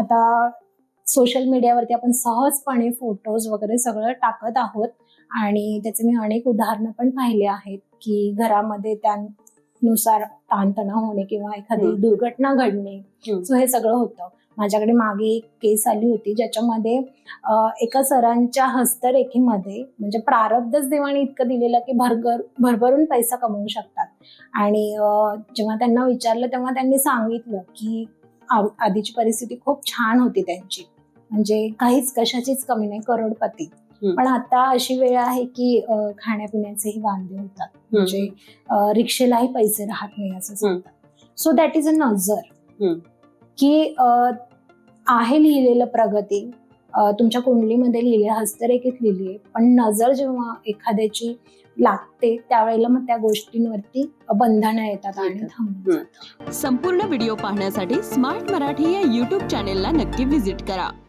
आता सोशल मीडियावरती आपण सहजपणे फोटोज वगैरे सगळं टाकत आहोत आणि त्याचे मी अनेक उदाहरणं पण पाहिले आहेत की घरामध्ये त्यानुसार ताणतणाव होणे किंवा एखादी. दुर्घटना घडणे. सो हे सगळं होतं माझ्याकडे मागे एक केस आली होती ज्याच्यामध्ये एका सरांच्या हस्तरेखेमध्ये म्हणजे प्रारब्धच देवाने इतकं दिलेलं की भरगर भरभरून पैसा कमवू शकतात आणि जेव्हा त्यांना विचारलं तेव्हा त्यांनी सांगितलं की आधीची परिस्थिती खूप छान होती त्यांची. म्हणजे काहीच कशाचीच कमी नाही करोडपती. पण आता अशी वेळ आहे की खाण्यापिण्याचेही वांदे होतात. म्हणजे रिक्षेलाही पैसे राहत नाही असं सांगतात. सो दॅट इज अ नजर. की आहे लिहिलेलं प्रगती तुमच्या कुंडलीमध्ये लिहिली आहे, हस्तरेखेत लिहिली आहे. पण नजर जेव्हा एखाद्याची लागते त्यावेळेला मग त्या गोष्टींवरती बंधनं येतात आणि. संपूर्ण व्हिडिओ पाहण्यासाठी स्मार्ट मराठी या यूट्यूब चॅनेलला नक्की विजिट करा.